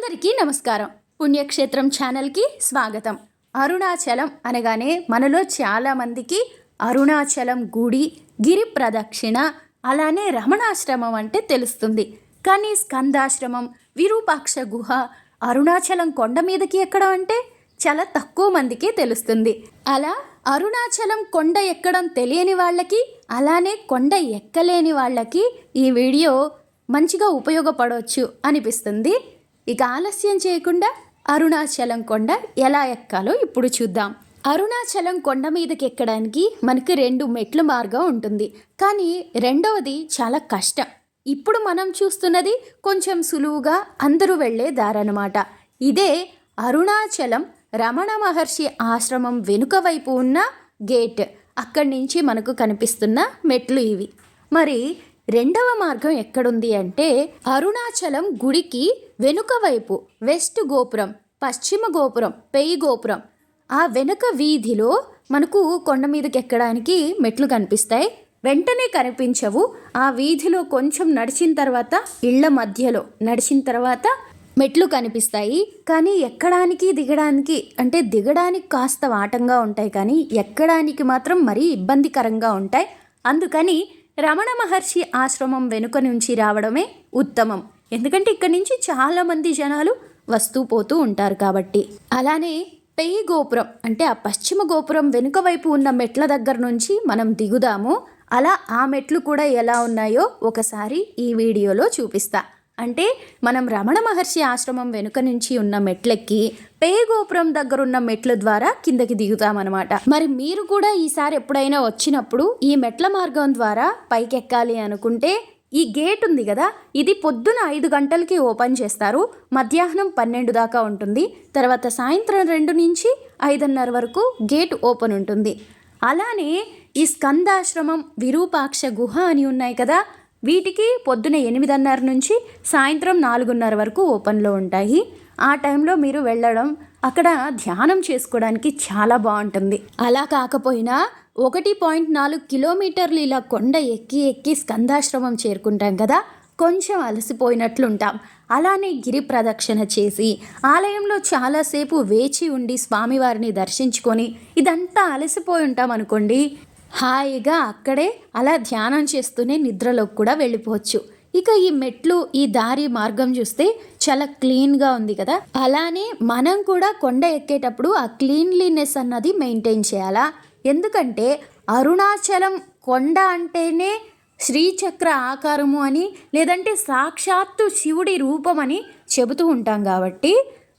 అందరికీ నమస్కారం. పుణ్యక్షేత్రం ఛానల్కి స్వాగతం. అరుణాచలం అనగానే మనలో చాలామందికి అరుణాచలం గుడి గిరి ప్రదక్షిణ అలానే రమణాశ్రమం అంటే తెలుస్తుంది. కానీ స్కందాశ్రమం విరూపాక్ష గుహ అరుణాచలం కొండ మీదకి ఎక్కడం అంటే చాలా తక్కువ మందికి తెలుస్తుంది. అలా అరుణాచలం కొండ ఎక్కడం తెలియని వాళ్ళకి అలానే కొండ ఎక్కలేని వాళ్ళకి ఈ వీడియో మంచిగా ఉపయోగపడవచ్చు అనిపిస్తుంది. ఇక ఆలస్యం చేయకుండా అరుణాచలం కొండ ఎలా ఎక్కాలో ఇప్పుడు చూద్దాం. అరుణాచలం కొండ మీదకి ఎక్కడానికి మనకి రెండు మెట్ల మార్గం ఉంటుంది. కానీ రెండవది చాలా కష్టం. ఇప్పుడు మనం చూస్తున్నది కొంచెం సులువుగా అందరూ వెళ్ళే దారనమాట ఇదే అరుణాచలం రమణ మహర్షి ఆశ్రమం వెనుక వైపు ఉన్న గేట్. అక్కడి నుంచి మనకు కనిపిస్తున్న మెట్లు ఇవి. మరి రెండవ మార్గం ఎక్కడుంది అంటే అరుణాచలం గుడికి వెనుక వైపు వెస్ట్ గోపురం పశ్చిమ గోపురం పెయి గోపురం. ఆ వెనుక వీధిలో మనకు కొండ మీదకి ఎక్కడానికి మెట్లు కనిపిస్తాయి. వెంటనే కనిపించవు. ఆ వీధిలో కొంచెం నడిచిన తర్వాత ఇళ్ళ మధ్యలో నడిచిన తర్వాత మెట్లు కనిపిస్తాయి. కానీ ఎక్కడానికి దిగడానికి అంటే దిగడానికి కాస్త వాటంగా ఉంటాయి. కానీ ఎక్కడానికి మాత్రం మరీ ఇబ్బందికరంగా ఉంటాయి. అందుకని రమణ మహర్షి ఆశ్రమం వెనుక నుంచి రావడమే ఉత్తమం. ఎందుకంటే ఇక్కడి నుంచి చాలామంది జనాలు వస్తూ పోతూ ఉంటారు కాబట్టి. అలానే పెయి గోపురం అంటే ఆ పశ్చిమ గోపురం వెనుక వైపు ఉన్న మెట్ల దగ్గర నుంచి మనం దిగుదాము. అలా ఆ మెట్లు కూడా ఎలా ఉన్నాయో ఒకసారి ఈ వీడియోలో చూపిస్తా. అంటే మనం రమణ మహర్షి ఆశ్రమం వెనుక నుంచి ఉన్న మెట్లెక్కి పేగోపురం దగ్గరున్న దగ్గర ఉన్న మెట్ల ద్వారా కిందకి దిగుతామన్నమాట. మరి మీరు కూడా ఈసారి ఎప్పుడైనా వచ్చినప్పుడు ఈ మెట్ల మార్గం ద్వారా పైకెక్కాలి అనుకుంటే ఈ గేట్ ఉంది కదా ఇది పొద్దున ఐదు గంటలకి ఓపెన్ చేస్తారు. మధ్యాహ్నం పన్నెండు దాకా ఉంటుంది. తర్వాత సాయంత్రం రెండు నుంచి ఐదున్నర వరకు గేట్ ఓపెన్ ఉంటుంది. అలానే ఈ స్కందాశ్రమం విరూపాక్ష గుహ అని ఉన్నాయి కదా వీటికి పొద్దున ఎనిమిదిన్నర నుంచి సాయంత్రం నాలుగున్నర వరకు ఓపెన్లో ఉంటాయి. ఆ టైంలో మీరు వెళ్ళడం అక్కడ ధ్యానం చేసుకోవడానికి చాలా బాగుంటుంది. అలా కాకపోయినా ఒకటి పాయింట్ నాలుగు కిలోమీటర్లు ఇలా కొండ ఎక్కి ఎక్కి స్కందాశ్రమం చేరుకుంటాం కదా కొంచెం అలసిపోయినట్లుంటాం. అలానే గిరి ప్రదక్షిణ చేసి ఆలయంలో చాలాసేపు వేచి ఉండి స్వామివారిని దర్శించుకొని ఇదంతా అలసిపోయి ఉంటాం అనుకోండి హాయిగా అక్కడే అలా ధ్యానం చేస్తూనే నిద్రలోకి కూడా వెళ్ళిపోవచ్చు. ఇక ఈ మెట్లు ఈ దారి మార్గం చూస్తే చాలా క్లీన్గా ఉంది కదా. అలానే మనం కూడా కొండ ఎక్కేటప్పుడు ఆ క్లీన్లీనెస్ అన్నది మెయింటైన్ చేయాలా? ఎందుకంటే అరుణాచలం కొండ అంటేనే శ్రీచక్ర ఆకారము అని లేదంటే సాక్షాత్తు శివుడి రూపం అని చెబుతూ ఉంటాం కాబట్టి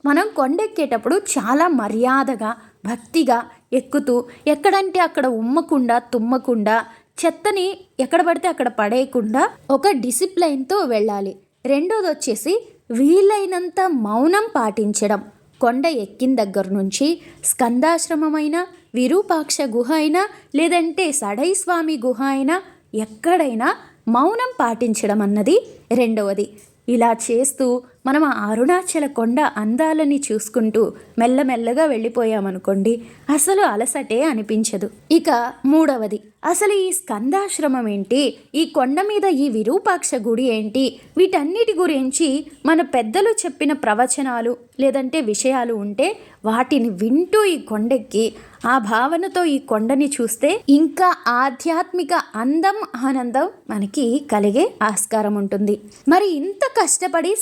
మనం కొండెక్కేటప్పుడు చాలా మర్యాదగా భక్తిగా ఎక్కుతూ ఎక్కడంటే అక్కడ ఉమ్మకుండా తుమ్మకుండా చెత్తని ఎక్కడ పడితే అక్కడ పడేయకుండా ఒక డిసిప్లైన్తో వెళ్ళాలి. రెండోది వచ్చేసి వీలైనంత మౌనం పాటించడం. కొండ ఎక్కిన దగ్గర నుంచి స్కందాశ్రమమైన విరూపాక్ష గుహ అయినా లేదంటే సడై స్వామి గుహ అయినా ఎక్కడైనా మౌనం పాటించడం అన్నది రెండవది. ఇలా చేస్తూ మనం ఆ అరుణాచల కొండ అందాలని చూసుకుంటూ మెల్లమెల్లగా వెళ్ళిపోయామనుకోండి అసలు అలసటే అనిపించదు. ఇక మూడవది అసలు ఈ స్కందాశ్రమం ఏంటి? ఈ కొండ మీద ఈ విరూపాక్ష గుడి ఏంటి? వీటన్నిటి గురించి మన పెద్దలు చెప్పిన ప్రవచనాలు లేదంటే విషయాలు ఉంటే వాటిని వింటూ ఈ కొండెక్కి ఆ భావనతో ఈ కొండని చూస్తే ఇంకా ఆధ్యాత్మిక అందం ఆనందం మనకి కలిగే ఆస్కారం ఉంటుంది. మరి ఇంత కష్టపడి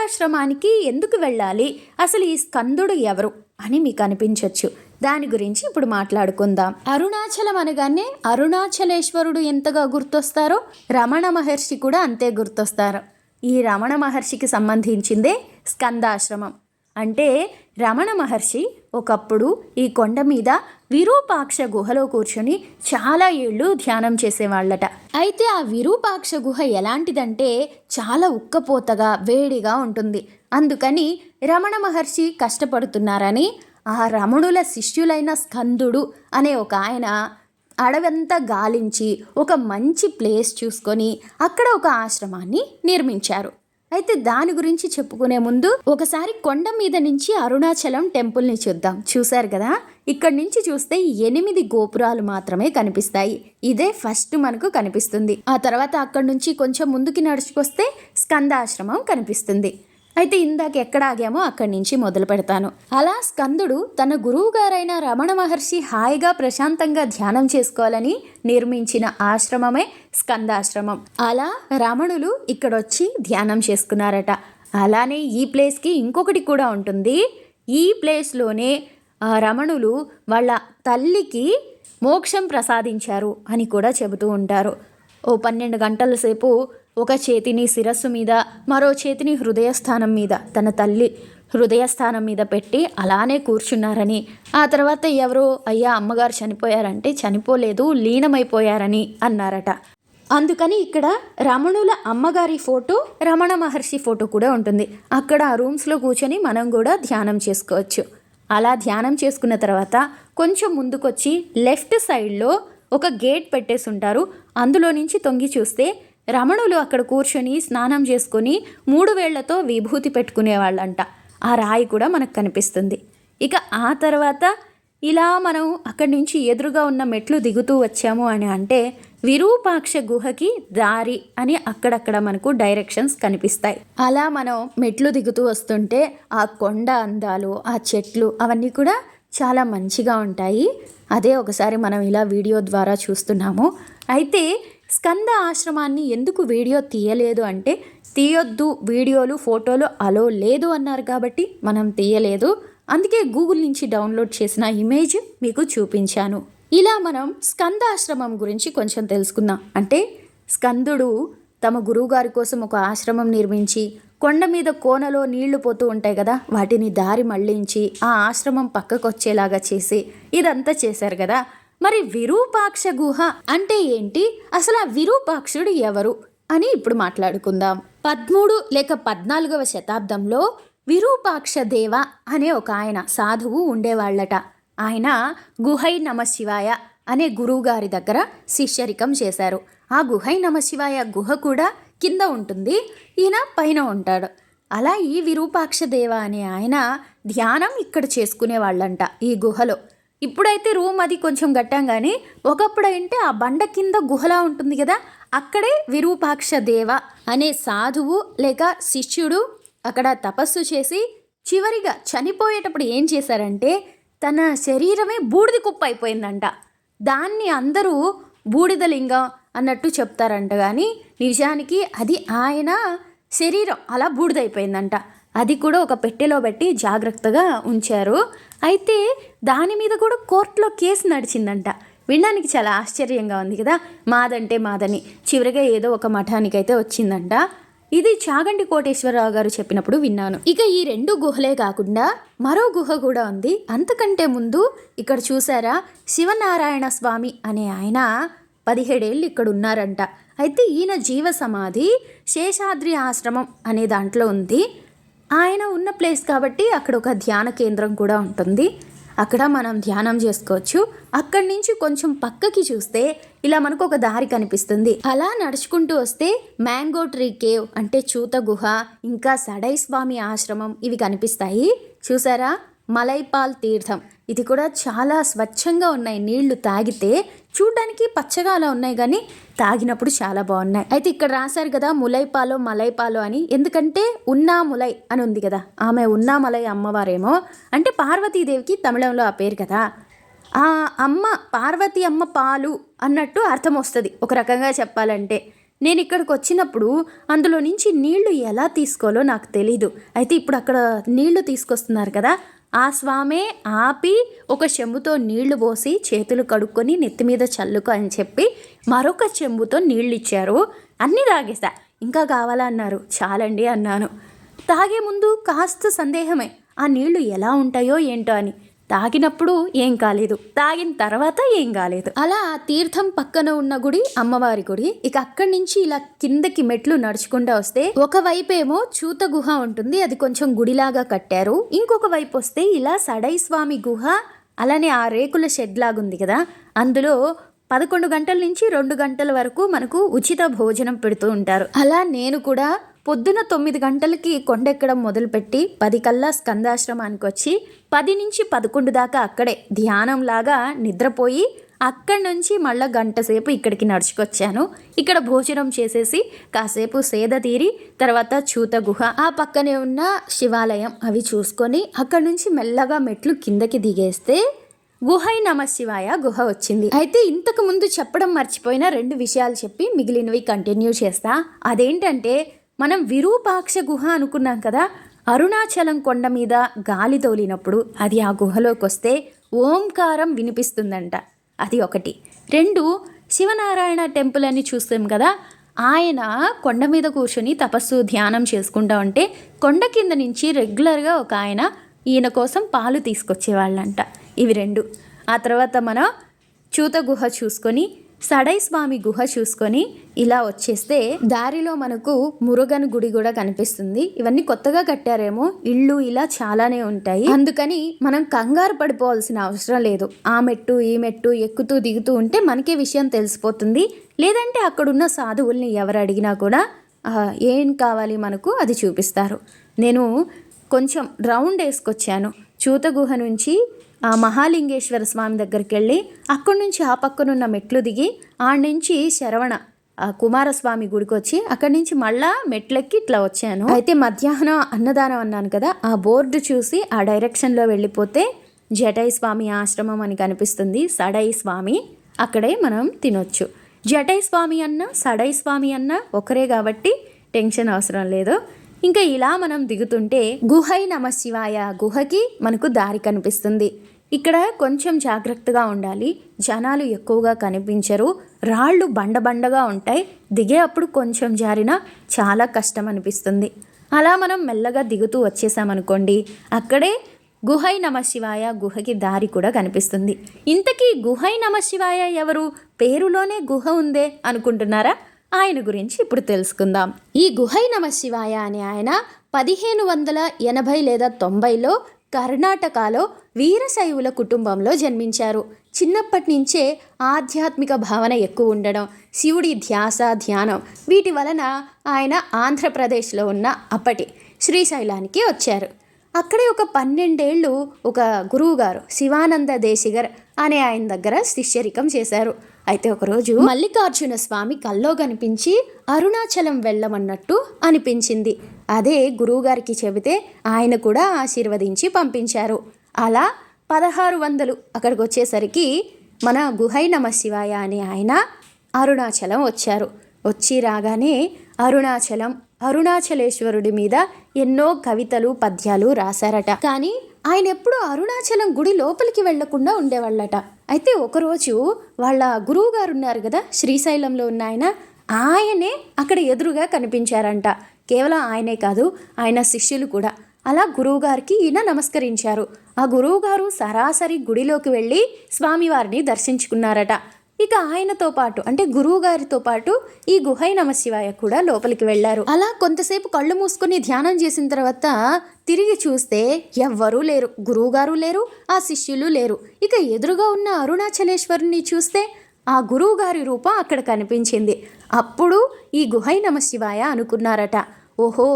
స్కందాశ్రమానికి ఎందుకు వెళ్ళాలి? అసలు ఈ స్కందుడు ఎవరు? అని మీకు అనిపించవచ్చు దాని గురించి ఇప్పుడు మాట్లాడుకుందాం. అరుణాచలం అనగానే అరుణాచలేశ్వరుడు ఎంతగా గుర్తొస్తారో రమణ మహర్షి కూడా అంతే గుర్తొస్తారు. ఈ రమణ మహర్షికి సంబంధించిందే స్కందాశ్రమం. అంటే రమణ మహర్షి ఒకప్పుడు ఈ కొండ మీద విరూపాక్ష గుహలో కూర్చొని చాలా ఏళ్ళు ధ్యానం చేసేవాళ్ళట. అయితే ఆ విరూపాక్ష గుహ ఎలాంటిదంటే చాలా ఉక్కపోతగా వేడిగా ఉంటుంది. అందుకని రమణ మహర్షి కష్టపడుతున్నారని ఆ రమణుల శిష్యులైన స్కందుడు అనే ఒక ఆయన అడవంతా గాలించి ఒక మంచి ప్లేస్ చూసుకొని అక్కడ ఒక ఆశ్రమాన్ని నిర్మించారు. అయితే దాని గురించి చెప్పుకునే ముందు ఒకసారి కొండ మీద నుంచి అరుణాచలం టెంపుల్ని చూద్దాం. చూశారు కదా? ఇక్కడ నుంచి చూస్తే ఎనిమిది గోపురాలు మాత్రమే కనిపిస్తాయి. ఇదే ఫస్ట్ మనకు కనిపిస్తుంది. ఆ తర్వాత అక్కడ నుంచి కొంచెం ముందుకి నడుచుకొస్తే స్కందాశ్రమం కనిపిస్తుంది. అయితే ఇందాక ఎక్కడ ఆగామో అక్కడి నుంచి మొదలు పెడతాను. అలా స్కందుడు తన గురువు గారైన రమణ మహర్షి హాయిగా ప్రశాంతంగా ధ్యానం చేసుకోవాలని నిర్మించిన ఆశ్రమమే స్కందాశ్రమం. అలా రమణులు ఇక్కడొచ్చి ధ్యానం చేసుకున్నారట. అలానే ఈ ప్లేస్కి ఇంకొకటి కూడా ఉంటుంది. ఈ ప్లేస్లోనే ఆ రమణులు వాళ్ళ తల్లికి మోక్షం ప్రసాదించారు అని కూడా చెబుతూ ఉంటారు. ఓ పన్నెండు గంటల సేపు ఒక చేతిని శిరస్సు మీద మరో చేతిని హృదయస్థానం మీద తన తల్లి హృదయస్థానం మీద పెట్టి అలానే కూర్చున్నారని. ఆ తర్వాత ఎవరో అయ్యా అమ్మగారు చనిపోయారంటే చనిపోలేదు లీనమైపోయారని అన్నారట. అందుకని ఇక్కడ రమణుల అమ్మగారి ఫోటో రమణ మహర్షి ఫోటో కూడా ఉంటుంది. అక్కడ ఆ రూమ్స్లో కూర్చొని మనం కూడా ధ్యానం చేసుకోవచ్చు. అలా ధ్యానం చేసుకున్న తర్వాత కొంచెం ముందుకొచ్చి లెఫ్ట్ సైడ్లో ఒక గేట్ పెట్టేసి ఉంటారు అందులో నుంచి తొంగి చూస్తే రమణులు అక్కడ కూర్చొని స్నానం చేసుకొని మూడు వేళ్ళతో విభూతి పెట్టుకునేవాళ్ళంట ఆ రాయి కూడా మనకు కనిపిస్తుంది. ఇక ఆ తర్వాత ఇలా మనం అక్కడి నుంచి ఎదురుగా ఉన్న మెట్లు దిగుతూ వచ్చాము అని అంటే విరూపాక్ష గుహకి దారి అని అక్కడక్కడ మనకు డైరెక్షన్స్ కనిపిస్తాయి. అలా మనం మెట్లు దిగుతూ వస్తుంటే ఆ కొండ అందాలు ఆ చెట్లు అవన్నీ కూడా చాలా మంచిగా ఉంటాయి. అదే ఒకసారి మనం ఇలా వీడియో ద్వారా చూస్తున్నాము. అయితే స్కంద ఆశ్రమాన్ని ఎందుకు వీడియో తీయలేదు అంటే తీయొద్దు వీడియోలు ఫోటోలు అలో లేదు అన్నారు కాబట్టి మనం తీయలేదు. అందుకే గూగుల్ నుంచి డౌన్లోడ్ చేసిన ఇమేజ్ మీకు చూపించాను. ఇలా మనం స్కంద ఆశ్రమం గురించి కొంచెం తెలుసుకుందాం. అంటే స్కందుడు తమ గురువుగారి కోసం ఒక ఆశ్రమం నిర్మించి కొండ మీద కోనలో నీళ్ళు పోతూ ఉంటాయి కదా వాటిని దారి మళ్ళించి ఆ ఆశ్రమం పక్కకు వచ్చేలాగా చేసి ఇదంతా చేశారు కదా. మరి విరూపాక్ష గుహ అంటే ఏంటి? అసలు ఆ విరూపాక్షుడు ఎవరు? అని ఇప్పుడు మాట్లాడుకుందాం. పదమూడు లేక పద్నాలుగవ శతాబ్దంలో విరూపాక్ష దేవ అనే ఒక ఆయన సాధువు ఉండేవాళ్ళట. ఆయన గుహై నమ శివాయ అనే గురువుగారి దగ్గర శిష్యరికం చేశారు. ఆ గుహై నమ శివాయ గుహ కూడా కింద ఉంటుంది ఈయన పైన ఉంటాడు. అలా ఈ విరూపాక్ష దేవ అనే ఆయన ధ్యానం ఇక్కడ చేసుకునేవాళ్ళంట ఈ గుహలో. ఇప్పుడైతే రూమ్ అది కొంచెం గట్టాం కానీ ఒకప్పుడు ఏంటి ఆ బండ కింద గుహలా ఉంటుంది కదా అక్కడే విరూపాక్ష దేవ అనే సాధువు లేక శిష్యుడు అక్కడ తపస్సు చేసి చివరిగా చనిపోయేటప్పుడు ఏం చేశారంటే తన శరీరమే బూడిద కుప్ప అయిపోయిందంట. దాన్ని అందరూ బూడిద లింగం అన్నట్టు చెప్తారంట కానీ నిజానికి అది ఆయన శరీరం అలా బూడిదైపోయిందంట అది కూడా ఒక పెట్టెలో పెట్టి జాగ్రత్తగా ఉంచారు. అయితే దాని మీద కూడా కోర్టులో కేసు నడిచిందంట. వినడానికి చాలా ఆశ్చర్యంగా ఉంది కదా? మాదంటే మాదని. చివరిగా ఏదో ఒక మఠానికైతే వచ్చిందంట. ఇది చాగంటి కోటేశ్వరరావు గారు చెప్పినప్పుడు విన్నాను. ఇక ఈ రెండు గుహలే కాకుండా మరో గుహ కూడా ఉంది. అంతకంటే ముందు ఇక్కడ చూసారా శివనారాయణ స్వామి అనే ఆయన పదిహేడేళ్ళు ఇక్కడ ఉన్నారంట. అయితే ఈయన జీవ సమాధి శేషాద్రి ఆశ్రమం అనే దాంట్లో ఉంది. ఆయన ఉన్న ప్లేస్ కాబట్టి అక్కడ ఒక ధ్యాన కేంద్రం కూడా ఉంటుంది. అక్కడ మనం ధ్యానం చేసుకోవచ్చు. అక్కడి నుంచి కొంచెం పక్కకి చూస్తే ఇలా మనకు ఒక దారి కనిపిస్తుంది. అలా నడుచుకుంటూ వస్తే మ్యాంగో ట్రీ కేవ్ అంటే చూత గుహ ఇంకా సడై స్వామి ఆశ్రమం ఇవి కనిపిస్తాయి. చూసారా? మలైపాల్ తీర్థం. ఇది కూడా చాలా స్వచ్ఛంగా ఉన్నాయి. నీళ్ళు తాగితే చూడడానికి పచ్చగా అలా ఉన్నాయి కానీ తాగినప్పుడు చాలా బాగున్నాయి. అయితే ఇక్కడ రాశారు కదా ములైపాలో మలైపాలో అని. ఎందుకంటే ఉన్నా ములై అని ఉంది కదా. ఆమె ఉన్నా మలై అమ్మవారేమో. అంటే పార్వతీదేవికి తమిళంలో ఆ పేరు కదా. ఆ అమ్మ పార్వతి అమ్మ పాలు అన్నట్టు అర్థం వస్తుంది. ఒక రకంగా చెప్పాలంటే. నేను ఇక్కడికి వచ్చినప్పుడు అందులో నుంచి నీళ్ళు ఎలా తీసుకోవాలో నాకు తెలీదు. అయితే ఇప్పుడు అక్కడ నీళ్ళు తీసుకొస్తున్నారు కదా ఆ స్వామే ఆపి ఒక చెంబుతో నీళ్ళు పోసి చేతులు కడుక్కొని నెత్తి మీద చల్లుకో అని చెప్పి మరొక చెంబుతో నీళ్ళు ఇచ్చారు అన్నీ తాగేసా ఇంకా కావాలా? అన్నారు. చాలండి అన్నాను. తాగే ముందు కాస్త సందేహమే. ఆ నీళ్ళు ఎలా ఉంటాయో ఏంటో అని. తాగినప్పుడు ఏం కాలేదు. తాగిన తర్వాత ఏం కాలేదు. అలా ఆ తీర్థం పక్కన ఉన్న గుడి అమ్మవారి గుడి ఇక అక్కడి నుంచి ఇలా కిందకి మెట్లు నడుచుకుంటూ వస్తే ఒక వైపేమో చూత గుహ ఉంటుంది అది కొంచెం గుడిలాగా కట్టారు. ఇంకొక వైపు వస్తే ఇలా సడై స్వామి గుహ అలానే ఆ రేకుల షెడ్ లాగుంది కదా. అందులో పదకొండు గంటల నుంచి రెండు గంటల వరకు మనకు ఉచిత భోజనం పెడుతూ ఉంటారు. అలా నేను కూడా పొద్దున తొమ్మిది గంటలకి కొండెక్కడం మొదలుపెట్టి పది కల్లా స్కందాశ్రమానికి వచ్చి పది నుంచి పదకొండు దాకా అక్కడే ధ్యానంలాగా నిద్రపోయి అక్కడి నుంచి మళ్ళీ గంట సేపు ఇక్కడికి నడుచుకొచ్చాను. ఇక్కడ భోజనం చేసేసి కాసేపు సేద తీరి తర్వాత చూత గుహ ఆ పక్కనే ఉన్న శివాలయం అవి చూసుకొని అక్కడి నుంచి మెల్లగా మెట్లు కిందకి దిగేస్తే గుహై నమ శివాయ గుహ వచ్చింది. అయితే ఇంతకు ముందు చెప్పడం మర్చిపోయిన రెండు విషయాలు చెప్పి మిగిలినవి కంటిన్యూ చేస్తా. అదేంటంటే మనం విరూపాక్ష గుహ అనుకున్నాం కదా అరుణాచలం కొండ మీద గాలి తోలినప్పుడు అది ఆ గుహలోకి వస్తే ఓంకారం వినిపిస్తుందంట. అది ఒకటి. రెండు శివనారాయణ టెంపుల్ అని చూస్తాం కదా ఆయన కొండ మీద కూర్చొని తపస్సు ధ్యానం చేసుకుంటా ఉంటే కొండ కింద నుంచి రెగ్యులర్గా ఒక ఆయన ఈయన కోసం పాలు తీసుకొచ్చేవాళ్ళంట. ఇవి రెండు. ఆ తర్వాత మనం చూత గుహ చూసుకొని సడై స్వామి గుహ చూసుకొని ఇలా వచ్చేస్తే దారిలో మనకు మురుగన్ గుడి కూడా కనిపిస్తుంది. ఇవన్నీ కొత్తగా కట్టారేమో. ఇళ్ళు ఇలా చాలానే ఉంటాయి. అందుకని మనం కంగారు పడిపోవాల్సిన అవసరం లేదు. ఆ మెట్టు ఈ మెట్టు ఎక్కుతూ దిగుతూ ఉంటే మనకే విషయం తెలిసిపోతుంది. లేదంటే అక్కడున్న సాధువుల్ని ఎవరు అడిగినా కూడా ఏం కావాలి మనకు? అది చూపిస్తారు. నేను కొంచెం రౌండ్ వేసుకొచ్చాను. చూత గుహ నుంచి ఆ మహాలింగేశ్వర స్వామి దగ్గరికి వెళ్ళి అక్కడి నుంచి ఆ పక్కనున్న మెట్లు దిగి ఆడ నుంచి శరవణ కుమారస్వామి గుడికి వచ్చి అక్కడి నుంచి మళ్ళా మెట్లెక్కి ఇట్లా వచ్చాను. అయితే మధ్యాహ్నం అన్నదానం అన్నాను కదా ఆ బోర్డు చూసి ఆ డైరెక్షన్లో వెళ్ళిపోతే జటై స్వామి ఆశ్రమం అని కనిపిస్తుంది సడై స్వామి. అక్కడే మనం తినొచ్చు. జటై స్వామి అన్న సడై స్వామి అన్న ఒకరే కాబట్టి టెన్షన్ అవసరం లేదు. ఇంకా ఇలా మనం దిగుతుంటే గుహై నమ శివాయ గుహకి మనకు దారి కనిపిస్తుంది. ఇక్కడ కొంచెం జాగ్రత్తగా ఉండాలి. జనాలు ఎక్కువగా కనిపించరు. రాళ్ళు బండబండగా ఉంటాయి. దిగే అప్పుడు కొంచెం జారినా చాలా కష్టం అనిపిస్తుంది. అలా మనం మెల్లగా దిగుతూ వచ్చేసామనుకోండి అక్కడే గుహై నమ శివాయ గుహకి దారి కూడా కనిపిస్తుంది. ఇంతకీ గుహై నమ శివాయ ఎవరు? పేరులోనే గుహ ఉందే అనుకుంటున్నారా? ఆయన గురించి ఇప్పుడు తెలుసుకుందాం. ఈ గుహై నమ శివాయ అనే ఆయన పదిహేను వందల ఎనభై లేదా తొంభైలో కర్ణాటకలో వీరశైవుల కుటుంబంలో జన్మించారు. చిన్నప్పటి నుంచే ఆధ్యాత్మిక భావన ఎక్కువ ఉండడం శివుడి ధ్యాస ధ్యానం వీటి వలన ఆయన ఆంధ్రప్రదేశ్లో ఉన్న అప్పటి శ్రీశైలానికి వచ్చారు. అక్కడే ఒక పన్నెండేళ్ళు ఒక గురువుగారు శివానంద దేశిగర్ అనే ఆయన దగ్గర శిష్యరికం చేశారు. అయితే ఒకరోజు మల్లికార్జున స్వామి కల్లో కనిపించి అరుణాచలం వెళ్ళమన్నట్టు అనిపించింది. అదే గురువుగారికి చెబితే ఆయన కూడా ఆశీర్వదించి పంపించారు. అలా పదహారు వందలు అక్కడికి వచ్చేసరికి మన గుహై నమ శివాయ అనే ఆయన అరుణాచలం వచ్చారు. వచ్చి రాగానే అరుణాచలం అరుణాచలేశ్వరుడి మీద ఎన్నో కవితలు పద్యాలు రాశారట. కానీ ఆయన ఎప్పుడూ అరుణాచలం గుడి లోపలికి వెళ్ళకుండా ఉండేవాళ్ళట. అయితే ఒకరోజు వాళ్ళ గురువు గారు ఉన్నారు కదా శ్రీశైలంలో ఉన్న ఆయన ఆయనే అక్కడ ఎదురుగా కనిపించారంట. కేవలం ఆయనే కాదు ఆయన శిష్యులు కూడా. అలా గురువుగారికి ఈయన నమస్కరించారు. ఆ గురువుగారు సరాసరి గుడిలోకి వెళ్ళి స్వామివారిని దర్శించుకున్నారట. ఇక ఆయనతో పాటు అంటే గురువు గారితో పాటు ఈ గుహై నమశివాయ కూడా లోపలికి వెళ్ళారు. అలా కొంతసేపు కళ్ళు మూసుకొని ధ్యానం చేసిన తర్వాత తిరిగి చూస్తే ఎవ్వరూ లేరు. గురువుగారు లేరు ఆ శిష్యులు లేరు. ఇక ఎదురుగా ఉన్న అరుణాచలేశ్వరుని చూస్తే ఆ గురువుగారి రూపం అక్కడ కనిపించింది. అప్పుడు ఈ గుహై నమశివాయ అనుకున్నారట. ఓహో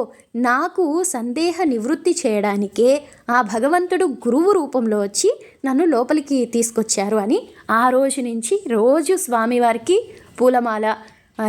నాకు సందేహ నివృత్తి చేయడానికే ఆ భగవంతుడు గురువు రూపంలో వచ్చి నన్ను లోపలికి తీసుకొచ్చారు అని ఆ రోజు నుంచి రోజు స్వామివారికి పూలమాల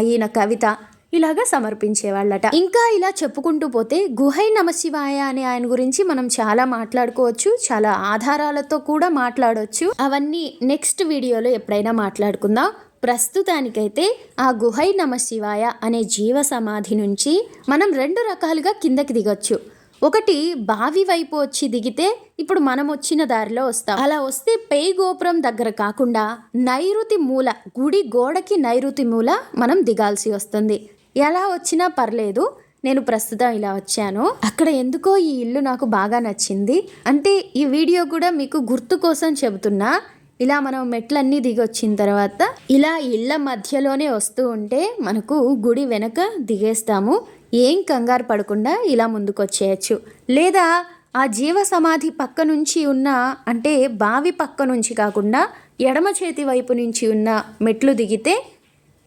ఈయన కవిత ఇలాగా సమర్పించేవాళ్ళట. ఇంకా ఇలా చెప్పుకుంటూ పోతే గుహై నమశివాయ అనే ఆయన గురించి మనం చాలా మాట్లాడుకోవచ్చు చాలా ఆధారాలతో కూడా మాట్లాడవచ్చు అవన్నీ నెక్స్ట్ వీడియోలో ఎప్పుడైనా మాట్లాడుకుందాం. ప్రస్తుతానికైతే ఆ గుహై నమ శివాయ అనే జీవ సమాధి నుంచి మనం రెండు రకాలుగా కిందకి దిగొచ్చు. ఒకటి బావి వైపు వచ్చి దిగితే ఇప్పుడు మనం వచ్చిన దారిలో వస్తాం. అలా వస్తే పేయి గోపురం దగ్గర కాకుండా నైరుతి మూల గుడి గోడకి నైరుతి మూల మనం దిగాల్సి వస్తుంది. ఎలా వచ్చినా పర్లేదు నేను ప్రస్తుతం ఇలా వచ్చాను. అక్కడ ఎందుకో ఈ ఇల్లు నాకు బాగా నచ్చింది. అంటే ఈ వీడియో కూడా మీకు గుర్తు కోసం చెబుతున్నా ఇలా మనం మెట్లన్నీ దిగొచ్చిన తర్వాత ఇలా ఇళ్ళ మధ్యలోనే వస్తూ ఉంటే మనకు గుడి వెనక దిగేస్తాము. ఏం కంగారు పడకుండా ఇలా ముందుకొచ్చేయచ్చు. లేదా ఆ జీవ సమాధి పక్క నుంచి ఉన్న అంటే బావి పక్క నుంచి కాకుండా ఎడమ చేతి వైపు నుంచి ఉన్న మెట్లు దిగితే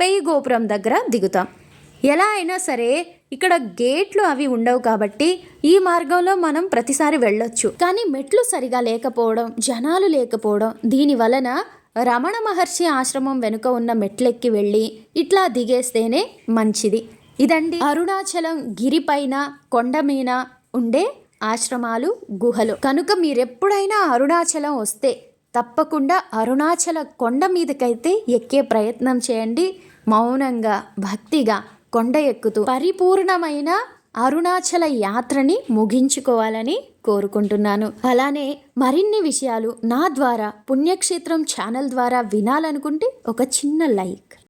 పెయ్యి గోపురం దగ్గర దిగుతాం. ఎలా అయినా సరే ఇక్కడ గేట్లు అవి ఉండవు కాబట్టి ఈ మార్గంలో మనం ప్రతిసారి వెళ్ళొచ్చు. కానీ మెట్లు సరిగా లేకపోవడం జనాలు లేకపోవడం దీని వలన రమణ మహర్షి ఆశ్రమం వెనుక ఉన్న మెట్లెక్కి వెళ్ళి ఇట్లా దిగేస్తేనే మంచిది. ఇదండి అరుణాచలం గిరిపైన కొండ మీద ఉండే ఆశ్రమాలు గుహలు. కనుక మీరెప్పుడైనా అరుణాచలం వస్తే తప్పకుండా అరుణాచల కొండ మీదకైతే ఎక్కే ప్రయత్నం చేయండి. మౌనంగా భక్తిగా కొండ ఎక్కుతూ పరిపూర్ణమైన అరుణాచల యాత్రని ముగించుకోవాలని కోరుకుంటున్నాను. అలానే మరిన్ని విషయాలు నా ద్వారా పుణ్యక్షేత్రం ఛానల్ ద్వారా వినాలనుకుంటే ఒక చిన్న లైక్.